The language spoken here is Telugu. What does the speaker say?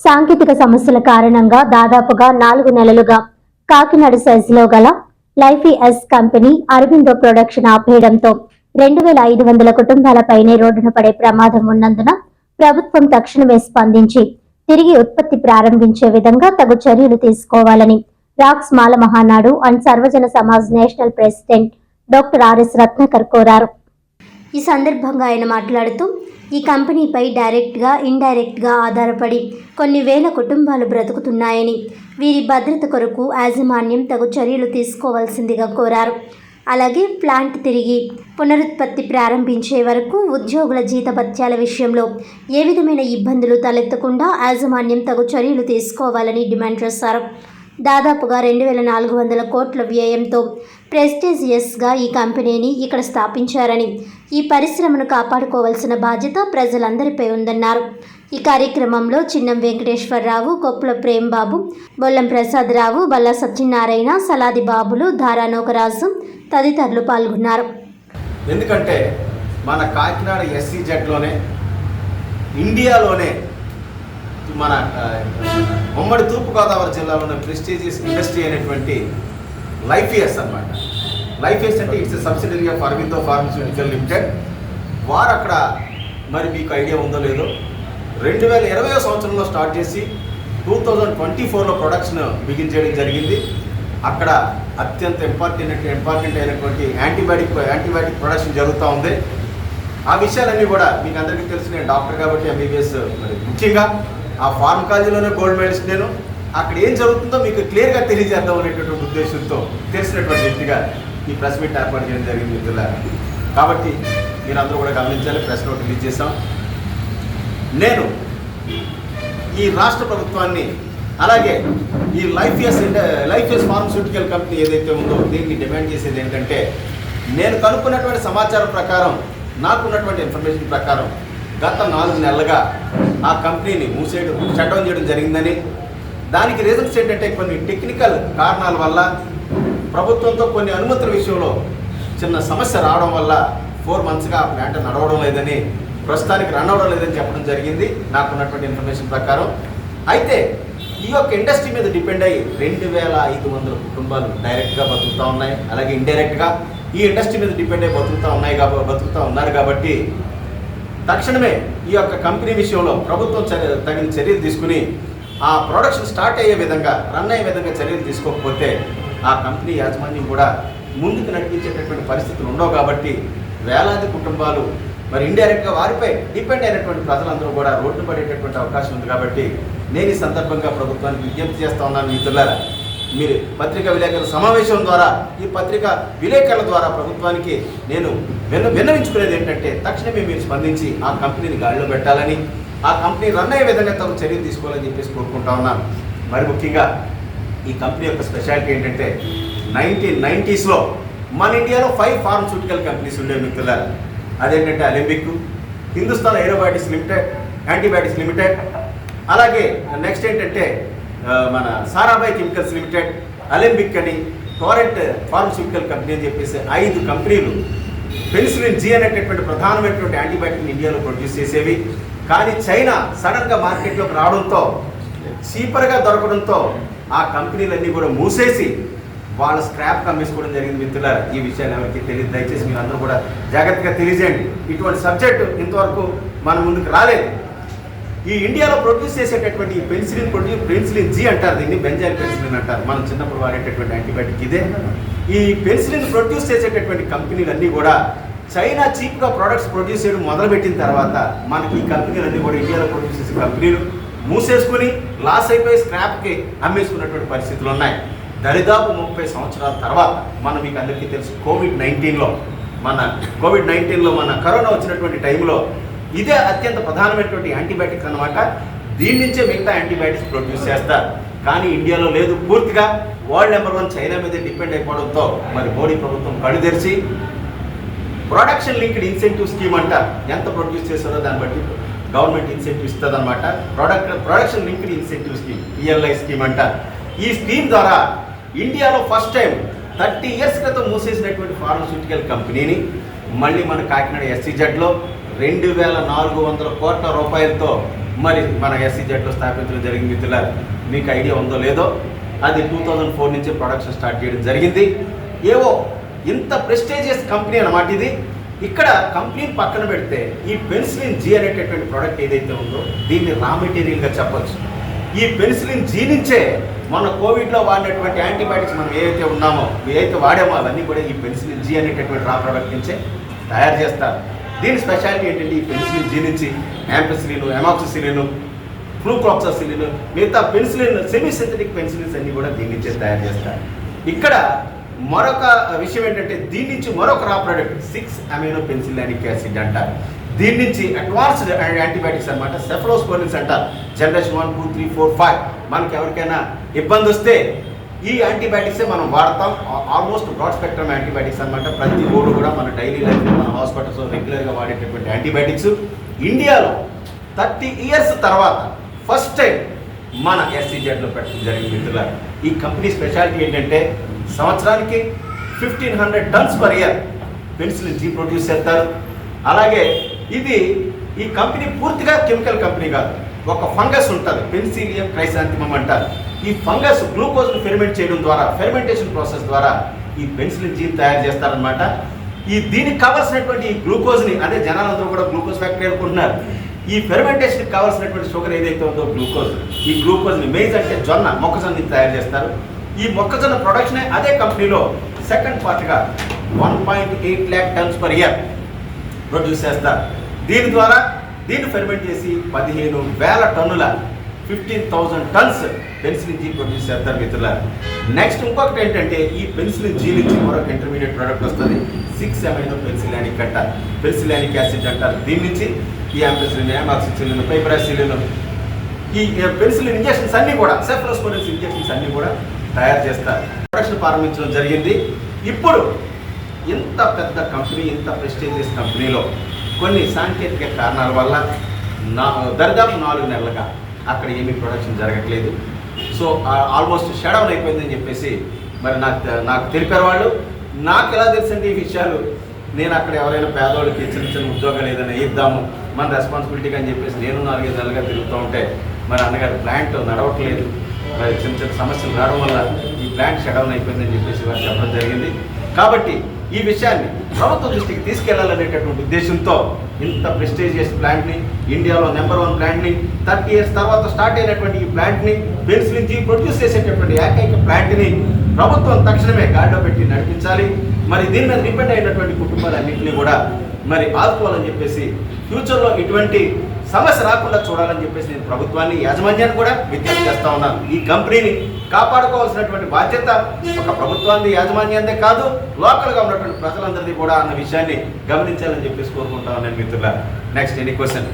సాంకేతిక సమస్యల కారణంగా దాదాపుగా నాలుగు నెలలుగా కాకినాడ సైజులో గల లైఫీఎస్ కంపెనీ అరవిందో ప్రొడక్షన్ ఆపేయడంతో రెండు వేల ఐదు వందల కుటుంబాలపైనే రోడ్డున పడే ప్రమాదం ఉన్నందున ప్రభుత్వం తక్షణమే స్పందించి తిరిగి ఉత్పత్తి ప్రారంభించే విధంగా తగు చర్యలు తీసుకోవాలని racks Mala Mahanadu and Sarvajana Samaj national president doctor RS Ratnakar కోరారు. ఈ సందర్భంగా ఆయన మాట్లాడుతూ ఈ కంపెనీపై డైరెక్ట్గా ఇండైరెక్ట్గా ఆధారపడి కొన్ని వేల కుటుంబాలు బ్రతుకుతున్నాయని వీరి భద్రత కొరకు యాజమాన్యం తగు చర్యలు తీసుకోవాల్సిందిగా కోరారు. అలాగే ప్లాంట్ తిరిగి పునరుత్పత్తి ప్రారంభించే వరకు ఉద్యోగుల జీతభత్యాల విషయంలో ఏ విధమైన ఇబ్బందులు తలెత్తకుండా యాజమాన్యం తగు చర్యలు తీసుకోవాలని డిమాండ్ చేశారు. దాదాపుగా రెండు వేల నాలుగు వందల కోట్ల వ్యయంతో ప్రెస్టీజియస్గా ఈ కంపెనీని ఇక్కడ స్థాపించారని ఈ పరిశ్రమను కాపాడుకోవాల్సిన బాధ్యత ప్రజలందరిపై ఉందన్నారు. ఈ కార్యక్రమంలో చిన్నం వెంకటేశ్వరరావు కొప్పుల ప్రేమ్బాబు బొల్లం ప్రసాదరావు బల్లా సత్యనారాయణ సలాది బాబులు ధారా నోకరాజు తదితరులు పాల్గొన్నారు. ఎందుకంటే మన కాకినాడ ఎస్సీ ఇండియాలోనే మన ఉమ్మడి తూర్పుగోదావరి జిల్లాలో ఉన్న ప్రెస్టీజియస్ ఇండస్ట్రీ లైఫ్ ఇయర్స్ అనమాట అన్నమాట ఇయర్స్ అంటే it's subsidiary of Aurobindo pharmaceutical limited వారు అక్కడ మరి మీకు ఐడియా ఉందో లేదో రెండు వేల ఇరవై సంవత్సరంలో స్టార్ట్ చేసి టూ థౌజండ్ ట్వంటీ ఫోర్లో ప్రొడక్షన్ బిగిన్ చేయడం జరిగింది. అక్కడ అత్యంత ఇంపార్టెంట్ ఇంపార్టెంట్ అయినటువంటి యాంటీబయాటిక్ యాంటీబయాటిక్ ప్రొడక్షన్ జరుగుతూ ఉంది. ఆ విషయాలన్నీ కూడా మీకు అందరికీ తెలుసు నేను డాక్టర్ కాబట్టి ఎంబీబీఎస్ మరి ముఖ్యంగా ఆ ఫార్మకాలజీలోనే గోల్డ్ మెడల్స్ నేను. అక్కడ ఏం జరుగుతుందో మీకు క్లియర్గా తెలియజేద్దాం అనేటటువంటి ఉద్దేశంతో తెలిసినటువంటి వ్యక్తిగా ఈ ప్రెస్ మీట్ ఏర్పాటు చేయడం జరిగింది మిత్రులారా. కాబట్టి మీరు అందరూ కూడా గమనించాలి ప్రెస్ నోట్ రిలీజ్ చేశాం. నేను ఈ రాష్ట్ర ప్రభుత్వాన్ని అలాగే ఈ Lyfius Lyfius pharmaceutical company ఏదైతే ఉందో దీన్ని డిమాండ్ చేసేది ఏంటంటే నేను కనుక్కున్నటువంటి సమాచారం ప్రకారం నాకున్నటువంటి ఇన్ఫర్మేషన్ ప్రకారం గత నాలుగు నెలలుగా ఆ కంపెనీని మూసేయడం షట్ డౌన్ చేయడం జరిగిందని దానికి రీజన్స్ ఏంటంటే కొన్ని టెక్నికల్ కారణాల వల్ల ప్రభుత్వంతో కొన్ని అనుమతుల విషయంలో చిన్న సమస్య రావడం వల్ల ఫోర్ మంత్స్గా ఆ ప్లాంట్ నడవడం లేదని ప్రస్తుతానికి రన్ అవ్వడం లేదని చెప్పడం జరిగింది. నాకున్నటువంటి ఇన్ఫర్మేషన్ ప్రకారం. అయితే ఈ యొక్క ఇండస్ట్రీ మీద డిపెండ్ అయ్యి రెండు వేల ఐదు వందల కుటుంబాలు డైరెక్ట్గా బతుకుతూ ఉన్నాయి. అలాగే ఇండైరెక్ట్గా ఈ ఇండస్ట్రీ మీద డిపెండ్ అయ్యి బతుకుతూ ఉన్నాయి కాబట్టి బతుకుతూ ఉన్నారు కాబట్టి తక్షణమే ఈ యొక్క కంపెనీ విషయంలో ప్రభుత్వం చర్య తగిన చర్యలు తీసుకుని ఆ ప్రొడక్షన్ స్టార్ట్ అయ్యే విధంగా రన్ అయ్యే విధంగా చర్యలు తీసుకోకపోతే ఆ కంపెనీ యాజమాన్యం కూడా ముందుకు నడిపించేటటువంటి పరిస్థితులు ఉండవు కాబట్టి వేలాది కుటుంబాలు మరి ఇండైరెక్ట్గా వారిపై డిపెండ్ అయినటువంటి ప్రజలందరూ కూడా రోడ్డు పడేటటువంటి అవకాశం ఉంది కాబట్టి నేను ఈ సందర్భంగా ప్రభుత్వానికి విజ్ఞప్తి చేస్తా ఉన్నాను మిత్రులారా. మీరు పత్రికా విలేకరుల సమావేశం ద్వారా ఈ పత్రికా విలేకరుల ద్వారా ప్రభుత్వానికి నేను విన్న విన్నవించుకునేది ఏంటంటే తక్షణమే మీరు స్పందించి ఆ కంపెనీని గాడిలో పెట్టాలని ఆ కంపెనీ రన్ అయ్యే విధంగా తగు చర్యలు తీసుకోవాలని చెప్పేసి కోరుకుంటా ఉన్నాను. మరి ముఖ్యంగా ఈ కంపెనీ యొక్క స్పెషాలిటీ ఏంటంటే నైన్టీన్ నైంటీస్లో మన ఇండియాలో ఫైవ్ ఫార్మస్యూటికల్ కంపెనీస్ ఉండేవి మిత్రులారు. అదేంటంటే Alembic Hindustan antibiotics limited antibiotics limited అలాగే నెక్స్ట్ ఏంటంటే మన సారాబాయ్ కెమికల్స్ లిమిటెడ్ అలింపిక్ అని టోరెంట్ ఫార్మస్యూటికల్ కంపెనీ అని చెప్పేసి ఐదు కంపెనీలు పెన్సిలిన్ జీ అనేటటువంటి ప్రధానమైనటువంటి యాంటీబయాటిక్ ఇండియాలో ప్రొడ్యూస్ చేసేవి. కానీ చైనా సడన్గా మార్కెట్లోకి రావడంతో చీపర్గా దొరకడంతో ఆ కంపెనీలన్నీ కూడా మూసేసి వాళ్ళ స్క్రాప్ అమ్మేసుకోవడం జరిగింది మిత్రులారు. ఈ విషయాన్ని ఎవరికి తెలియదు. దయచేసి మీరు అందరూ కూడా జాగ్రత్తగా తెలియజేయండి. ఇటువంటి సబ్జెక్టు ఇంతవరకు మన ముందుకు రాలేదు. ఈ ఇండియాలో ప్రొడ్యూస్ చేసేటటువంటి ఈ పెన్సిలిన్ ప్రొడ్యూస్ పెన్సిలిన్ జీ అంటారు. దీన్ని బెంజాయిల్ పెన్సిలిన్ అంటారు. మనం చిన్నప్పుడు వాడేటటువంటి యాంటీబయాటిక్ ఇదే. ఈ పెన్సిలిన్ ప్రొడ్యూస్ చేసేటటువంటి కంపెనీలన్నీ కూడా చైనా చీప్గా ప్రొడక్ట్స్ ప్రొడ్యూస్ చేయడం మొదలుపెట్టిన తర్వాత మనకి ఈ కంపెనీలన్నీ కూడా ఇండియాలో ప్రొడ్యూస్ చేసే కంపెనీలు మూసేసుకుని లాస్ అయిపోయి స్క్రాప్కి అమ్మేసుకున్నటువంటి పరిస్థితులు ఉన్నాయి. దరిదాపు ముప్పై సంవత్సరాల తర్వాత మనం మీకు అందరికీ తెలుసు కోవిడ్ నైన్టీన్లో మన కోవిడ్ నైన్టీన్లో మన కరోనా వచ్చినటువంటి టైంలో ఇదే అత్యంత ప్రధానమైనటువంటి యాంటీబయాటిక్ అనమాట దీని నుంచే మిగతా యాంటీబయాటిక్స్ ప్రొడ్యూస్ చేస్తారు. కానీ ఇండియాలో లేదు పూర్తిగా. వరల్డ్ నెంబర్ వన్ చైనా మీద డిపెండ్ అయిపోవడంతో మరి మోడీ ప్రభుత్వం కళ్ళు తెరిచి ప్రొడక్షన్ లింక్డ్ ఇన్సెంటివ్ స్కీమ్ అంట. ఎంత ప్రొడ్యూస్ చేస్తారో దాన్ని బట్టి గవర్నమెంట్ ఇన్సెంటివ్ ఇస్తుంది అనమాట product production linked incentive scheme PLI scheme అంట. ఈ స్కీమ్ ద్వారా ఇండియాలో ఫస్ట్ టైం థర్టీ ఇయర్స్ క్రితం మూసేసినటువంటి ఫార్మస్యూటికల్ కంపెనీని మళ్ళీ మన కాకినాడ ఎస్సీజెడ్లో రెండు వేల నాలుగు వందల కోట్ల రూపాయలతో మరి మన ఎస్సీజెడ్లో స్థాపించడం జరిగింది మిత్రులారా. మీకు ఐడియా ఉందో లేదో అది టూ థౌజండ్ ఫోర్ నుంచి ప్రొడక్షన్ స్టార్ట్ చేయడం జరిగింది. ఏవో ఇంత ప్రెస్టేజియస్ కంపెనీ అన్నమాట ఇది. ఇక్కడ కంపెనీ పక్కన పెడితే ఈ పెన్సిలిన్ జీ అనేటటువంటి ప్రోడక్ట్ ఏదైతే ఉందో దీన్ని రా మెటీరియల్గా చెప్పచ్చు. ఈ పెన్సిలిన్ జీ నుంచే మన కోవిడ్లో వాడినటువంటి యాంటీబయాటిక్స్ మనం ఏవైతే ఉన్నామో ఏవైతే వాడామో అవన్నీ కూడా ఈ పెన్సిలిన్ జీ అనేటటువంటి రా ప్రోడక్ట్ నుంచే తయారు చేస్తారు. దీని స్పెషాలిటీ ఏంటంటే ఈ పెన్సిలిన్ జీ నుంచి యాంపెసిలిన్ ఎమాక్సిసిలిన్ ఫ్లూక్లాక్సాసిలిన్ మిగతా పెన్సిలిన్ సెమీ సింథటిక్ పెన్సిలిన్స్ అన్నీ కూడా దీని నుంచే తయారు చేస్తారు. ఇక్కడ మరొక విషయం ఏంటంటే దీని నుంచి మరొక raw product six amino penicillanic acid అంటారు. దీని నుంచి అడ్వాన్స్డ్ యాంటీబయాటిక్స్ అనమాట సెఫ్రోస్పోలిన్స్ అంటారు. Generation one two three four five మనకి ఎవరికైనా ఇబ్బంది వస్తే ఈ యాంటీబయాటిక్సే మనం వాడతాం. ఆల్మోస్ట్ బ్రాడ్ స్పెక్ట్రమ్ యాంటీబయాటిక్స్ అనమాట ప్రతి ఊరు కూడా మన డైలీ లైఫ్లో మన హాస్పిటల్స్లో రెగ్యులర్గా వాడేటటువంటి యాంటీబయాటిక్స్ ఇండియాలో థర్టీ ఇయర్స్ తర్వాత ఫస్ట్ టైం మన ఎస్సీజెడ్లో పెట్టడం జరిగింది మిత్రులారా. ఈ కంపెనీ స్పెషాలిటీ ఏంటంటే సంవత్సరానికి fifteen hundred tons per year penicillin G produce చేస్తారు. అలాగే ఇది ఈ కంపెనీ పూర్తిగా కెమికల్ కంపెనీ కాదు. ఒక ఫంగస్ ఉంటుంది పెన్సిలియం క్రైసాంతిమం అంటారు. ఈ ఫంగస్ గ్లూకోజ్ను ఫెర్మెంట్ చేయడం ద్వారా ఫెర్మెంటేషన్ ప్రాసెస్ ద్వారా ఈ పెన్సిలిన్ జీన్ తయారు చేస్తారనమాట ఈ దీనికి కావాల్సినటువంటి ఈ గ్లూకోజ్ని అదే జనాలందరూ కూడా గ్లూకోజ్ ఫ్యాక్టరీ అనుకుంటున్నారు. ఈ ఫెర్మెంటేషన్కి కావాల్సినటువంటి షుగర్ ఏదైతే ఉందో గ్లూకోజ్ ఈ గ్లూకోజ్ని మెయిజ్ అంటే జొన్న మొక్కజొన్న తయారు చేస్తారు. ఈ మొక్కజొన్న ప్రొడక్షనే అదే కంపెనీలో second పార్ట్గా one point eight lakh tons per year produce చేస్తారు. దీని ద్వారా దీన్ని ఫెర్మెంట్ చేసి పదిహేను వేల టన్నుల fifteen thousand tons penicillin G produce చేస్తారు మిత్రుల నెక్స్ట్ ఇంకొకటి ఏంటంటే ఈ పెన్సిలిన్ జీ నుంచి మరొక ఇంటర్మీడియట్ ప్రోడక్ట్ వస్తుంది. సిక్స్ అమైనో పెన్సిలానిక్ అంట పెన్సిలానిక్ యాసిడ్ అంటారు. దీని నుంచి ఈ యాంపెసిలిన్ యామాక్సిసిలిన్ పైపరాసిలిన్ ఈ పెన్సిలిన్ ఇంజెక్షన్స్ అన్నీ కూడా సెఫ్రోస్పోరెన్స్ ఇంజెక్షన్స్ అన్నీ కూడా తయారు చేస్తారు. ప్రొడక్షన్ ప్రారంభించడం జరిగింది. ఇప్పుడు ఇంత పెద్ద కంపెనీ ఇంత ప్రెస్టీజియస్ కంపెనీలో కొన్ని సాంకేతిక కారణాల వల్ల నా దరిదాపు నాలుగు నెలలుగా అక్కడ ఏమీ ప్రొడక్షన్ జరగట్లేదు. సో ఆల్మోస్ట్ షడౌన్ అయిపోయిందని చెప్పేసి మరి నాకు నాకు తెలిపారు వాళ్ళు. నాకు ఎలా తెలుసండి ఈ విషయాలు? నేను అక్కడ ఎవరైనా పేదవాళ్ళకి చిన్న చిన్న ఉద్యోగాలు ఏదైనా ఇద్దాము మన రెస్పాన్సిబిలిటీగా అని చెప్పేసి నేను నాలుగైదు నెలలుగా తిరుగుతూ ఉంటే మరి అన్నగారు ప్లాంట్ నడవట్లేదు. మరి చిన్న చిన్న సమస్యలు రావడం వల్ల ఈ ప్లాంట్ షట్ అయిపోయిందని చెప్పేసి వారు చెప్పడం జరిగింది. కాబట్టి ఈ విషయాన్ని ప్రభుత్వ దృష్టికి తీసుకెళ్ళాలనేటటువంటి ఉద్దేశంతో ఇంత ప్రెస్టీజియస్ ప్లాంట్ని ఇండియాలో నెంబర్ వన్ ప్లాంట్ని థర్టీ ఇయర్స్ తర్వాత స్టార్ట్ అయినటువంటి ఈ ప్లాంట్ని పెన్స్ ప్రొడ్యూస్ చేసేటటువంటి ఏకైక ప్లాంట్ని ప్రభుత్వం తక్షణమే గాడిలో పెట్టి నడిపించాలి. మరి దీని మీద డిపెండ్ అయినటువంటి కుటుంబాలన్నింటినీ కూడా మరి ఆదుకోవాలని చెప్పేసి ఫ్యూచర్లో ఇటువంటి సమస్య రాకుండా చూడాలని చెప్పేసి నేను ప్రభుత్వాన్ని యాజమాన్యాన్ని కూడా విజ్ఞప్తి చేస్తా ఉన్నాను. ఈ కంపెనీని కాపాడుకోవాల్సినటువంటి బాధ్యత ఒక ప్రభుత్వాన్ని యాజమాన్యాన్ని కాదు లోకల్గా ఉన్నటువంటి ప్రజలందరినీ కూడా అన్న విషయాన్ని గమనించాలని చెప్పేసి కోరుకుంటా ఉన్నాను మిత్రుల నెక్స్ట్ ఎనీ క్వశ్చన్